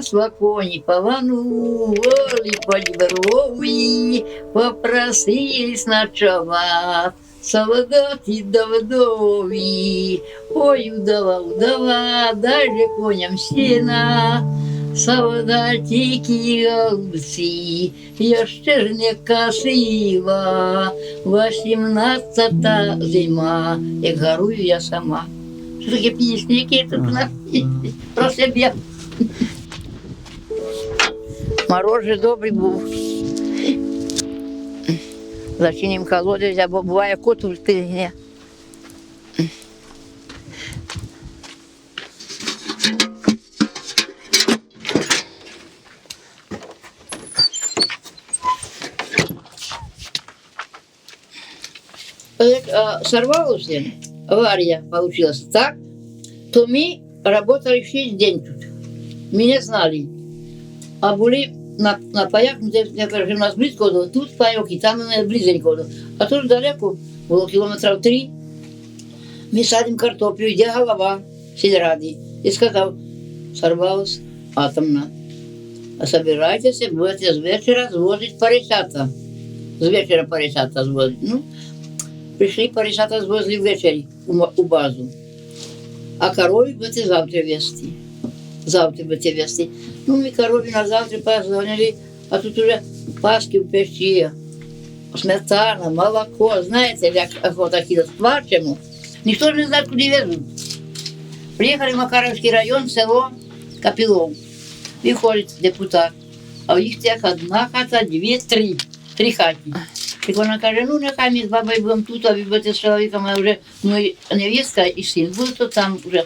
Пасла коні пованували по дворові, попросились ночовать. Солдати да вдові, ой, удава, удава, даже коням сіна. Солдатики голубці, я ще ж не косила, восімнадцята зима, як гарую я сама. Що таке пісні, які тут на про себе. Мороз же добрий був. Зачинім колодязь, або буває кот встигне. Як а, сорвалося, аварія получилась так, то ми работали 6 день тут. Меня знали. А були на, на паях, кажу, у нас близько до, тут пайок, і там у мене близенько. А тут далеко, було кілометрів три. Ми садимо картоплю, йде голова сільради. І сказав, сорвалась атомна. А собирайтеся, будете з вечора звозити поросята. З вечора поросята звозити. Ну, прийшли поросята звозили ввечері у базу. А корові будете завтра вести. Завтра будете вести. Ну, ми корові на завтра позвонили, а тут уже паски в печі, сметана, молоко. Знаєте, як охота кидати плачемо. Ніхто ж не знає, куди везуть. Приїхали в Макаровський район, село Капілов. Виходить депутат. А в їх цих одна хата, дві, три. Три хаті. І вона каже, ну нехай ми з бабою будемо тут, а ви будете з чоловіком, а вже ну, і невістка і син будуть то там вже.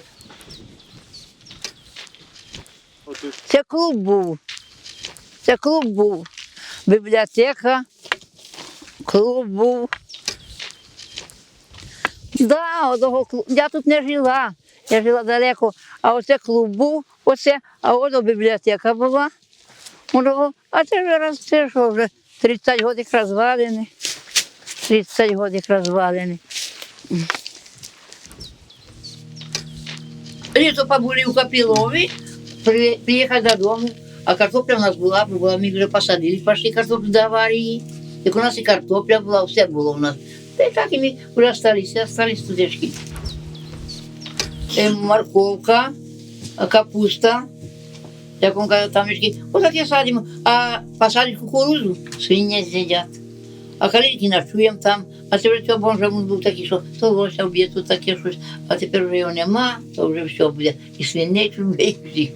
Це клуб був. Це клуб був. Бібліотека, клуб був. Да, одного клуб. Я тут не жила. Я жила далеко. А оце клуб був, оце, а ото бібліотека була. А це вже раз, це що вже 30 років розвалені. 30 років розвалені. Літо побули у Капілові, при- приїхали додому, а картопля у нас була, була, ми вже посадили, пішли картоплю до аварії. Як у нас і картопля була, все було у нас. Та й так і ми вже осталися, остались тудечки. Е, морковка, а капуста, як он каже, там мішки. Отаке садимо, а посадить кукурузу, свині з'їдять. А каліки ночуємо там, а це вже цього бомжа був такий, що то лося вб'є, то таке щось, а тепер вже його нема, то вже все буде. І свиней тут буде, і всіх.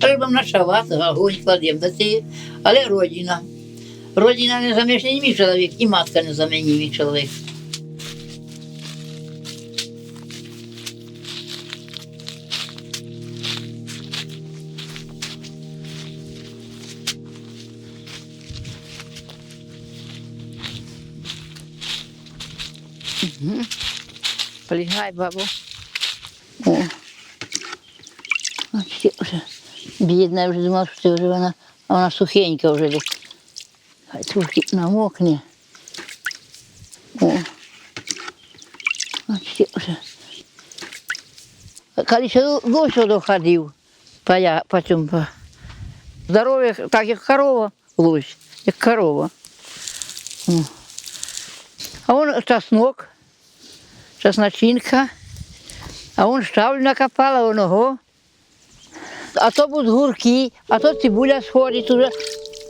Треба на шават, огонь кладемо. Але родина. Родина не заміжний мій чоловік, і матка не заміжний мій чоловік. Полягай, бабу. Ще вже бідна, я вже думала, що це вже вона, а вона сухенька вже. десь. Хай трошки намокне. О. Ще вже. Коли ще дощ доходив, по, я, по цьому, по... здоров'я, так як корова, лось, як корова. О. А вон чеснок, чесночинка, а вон штавлю накопала, вон ого. А то будуть гурки, а то цибуля сходить уже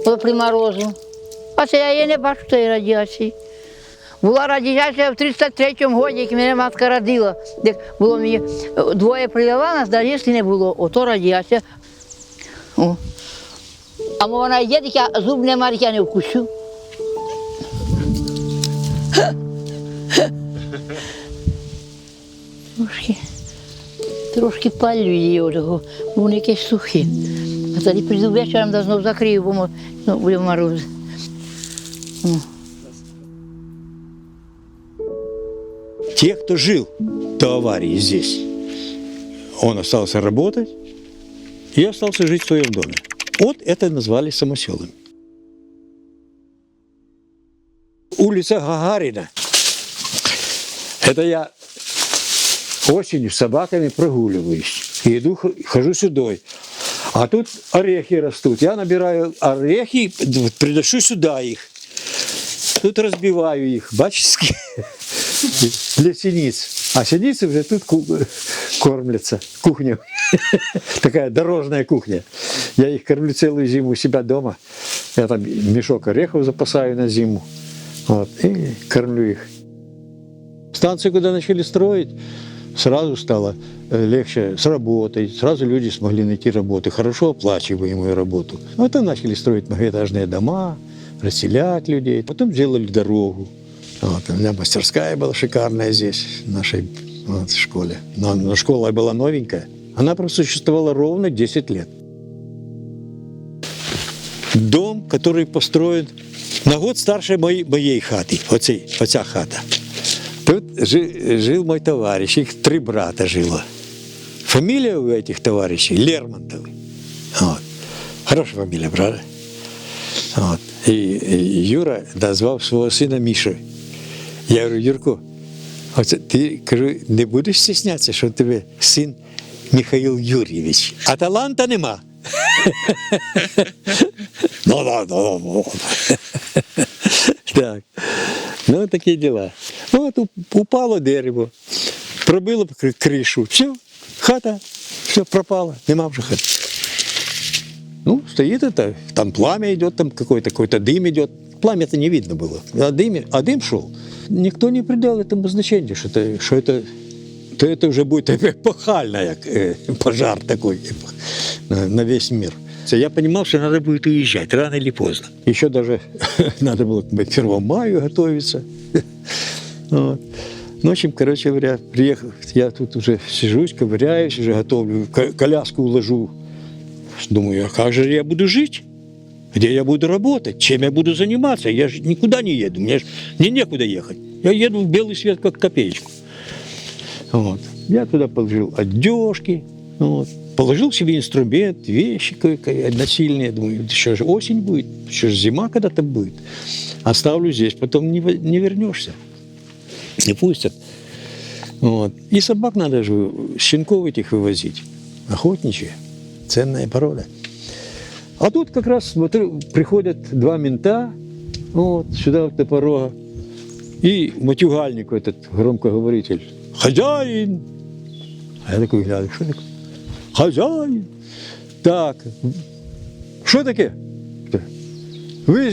по приморозу. А це я її не бачу тієї радіації. Була радіація в 33-му році, як мене матка родила. Де було мені двоє прилила нас, навіть не було, ото радіація. О. А вона йде, я зуб не марить, я не вкусю. Трошки, трошки палю її одного, бо вони якесь сухі. А тоді прийду вечором, да знов закрию, бо мо- ну, буде мороз. Те, кто жил до аварии здесь, он остался работать и остался жить в своем доме. Вот это назвали самоселами. Улица Гагарина. Это я осенью с собаками прогуливаюсь. И иду, хожу сюда. А тут орехи растут. Я набираю орехи, приношу сюда их. Тут разбиваю их, бачите, для синиц. А синицы уже тут кормятся. Кухня. Такая дорожная кухня. Я их кормлю целую зиму у себя дома. Я там мешок орехов запасаю на зиму. Вот, и кормлю их. Станцию, когда начали строить, сразу стало э, легче с работой. Сразу люди смогли найти работу, хорошо оплачиваемую работу. Вот и начали строить многоэтажные дома, расселять людей. Потом сделали дорогу. Вот, у меня мастерская была шикарная здесь, в нашей вот, школе. Но, но школа была новенькая. Она просуществовала ровно 10 лет. Дом, который построен на год старше моей, моей хаты, оцей, оця хата. Тут жи- жил мой товарищ, их три брата жило. Фамилия у этих товарищей Лермонтовы. Вот. Хорошая фамилия, правда? Вот. И, и Юра назвав свого сина Мішою. Я говорю, Юрко, оце ти кажу, не будеш стіснятися, що у тебе син Михаїл Юрійович, а таланта нема. Ну, ну, ну, ну. Так. Ну, такі діла. Ну, от уп- упало дерево, пробило кришу, все, хата, все, пропало, нема вже хати. Ну, стоит это, там пламя идет, там какой-то какой-то дым идет. Пламя-то не видно было, а дым, а дым шел. Никто не придал этому значения, что это, что это, то это уже будет эпохально, як, э, пожар такой на весь мир. Я понимал, что надо будет уезжать рано или поздно. Еще даже надо было к 1 мая готовиться. Ну, в общем, короче говоря, приехал, я тут уже сижусь, ковыряюсь, уже готовлю, ко- коляску уложу Думаю, а как же я буду жить? Где я буду работать? Чем я буду заниматься? Я же никуда не еду, мне, ж- мне некуда ехать. Я еду в белый свет, как копеечку. Вот. Я туда положил одежки, вот. Положил себе инструмент, вещи насильные. Думаю, еще же осень будет, еще же зима когда-то будет. Оставлю здесь, потом не, не вернешься. Не пустят. Вот. И собак надо же щенков этих вывозить. Охотничьи. Ценная порода. А тут как раз смотрю, приходят два мента вот, сюда вот до порога. И матюгальник этот громкоговоритель. Хозяин! А я такой гляну, что такое? Хозяин! Так, що таке? Ви,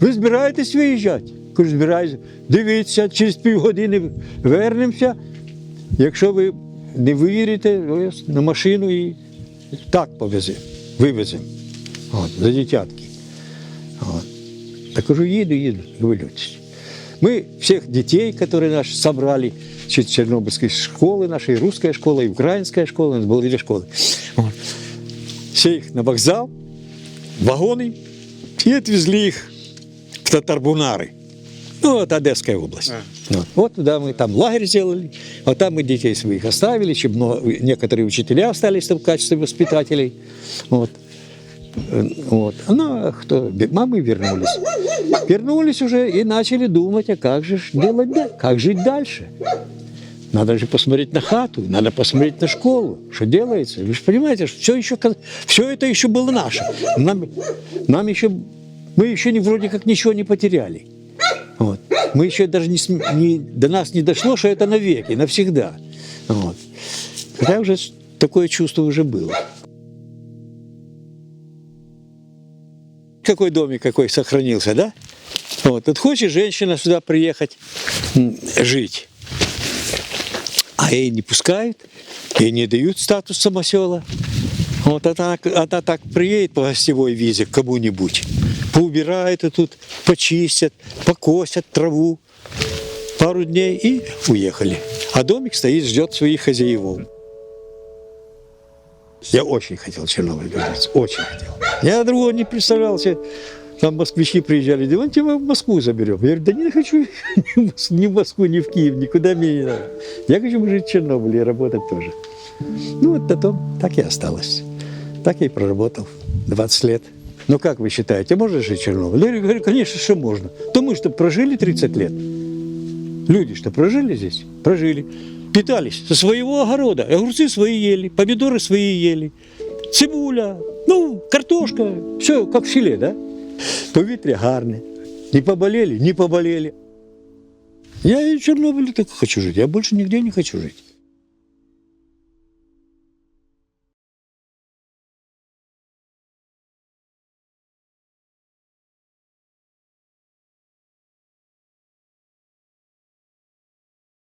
ви збираєтесь виїжджати? Кажу, збираюся. Дивіться, через півгодини вернемося. Якщо ви не вірите, на машину і так повеземо, вивеземо. От, за дитятки. От. Так кажу, їду, їду, вилюйтесь. Мы всех детей, которые наши собрали, Чернобыльской школы нашей, русская школа, и украинская школа, у нас было две школы. Вот. Все их на вокзал, вагоны, и отвезли их в Татарбунары. Ну, вот Одесская область. Вот. вот туда мы там лагерь сделали, вот там мы детей своих оставили, еще много, некоторые учителя остались там в качестве воспитателей. Вот. Э, Вот. Ну, а кто? Мамы вернулись. Вернулись уже и начали думать, а как же делать, как жить дальше. Надо же посмотреть на хату, надо посмотреть на школу, что делается. Вы же понимаете, что все, еще, все это еще было наше. Нам, нам еще, мы еще не, вроде как ничего не потеряли. Вот. Мы еще даже не, не- до нас не дошло, что это навеки, навсегда. Вот. Хотя уже такое чувство уже было. Какой домик какой сохранился, да? Вот. Тут хочет женщина сюда приехать жить. А ей не пускают, ей не дают статус самосела. Вот она, она так приедет по гостевой визе к кому-нибудь, поубирает и тут, почистят, покосят траву пару дней и уехали. А домик стоит, ждет своих хозяевов. Я очень хотел Чернобыль вернуться, очень хотел. Я другого не представлял себе. Там москвичи приезжали, да вон тебя в Москву заберем. Я говорю, да не хочу ни в Москву, ни в Киев, никуда мне не надо. Я хочу жить в Чернобыле и работать тоже. Ну вот потом так и осталось. Так я и проработал 20 лет. Ну как вы считаете, можно жить в Чернобыле? Я говорю, конечно, что можно. То мы что, прожили 30 лет? Люди что, прожили здесь? Прожили. Питались со своего огорода. Огурцы свои ели, помидоры свои ели. цибуля, ну, картошка, все як в селі, да? Повітря гарне. Не поболели, не поболели. Я и в Чернобыле так хочу жить. Я больше нигде не хочу жить.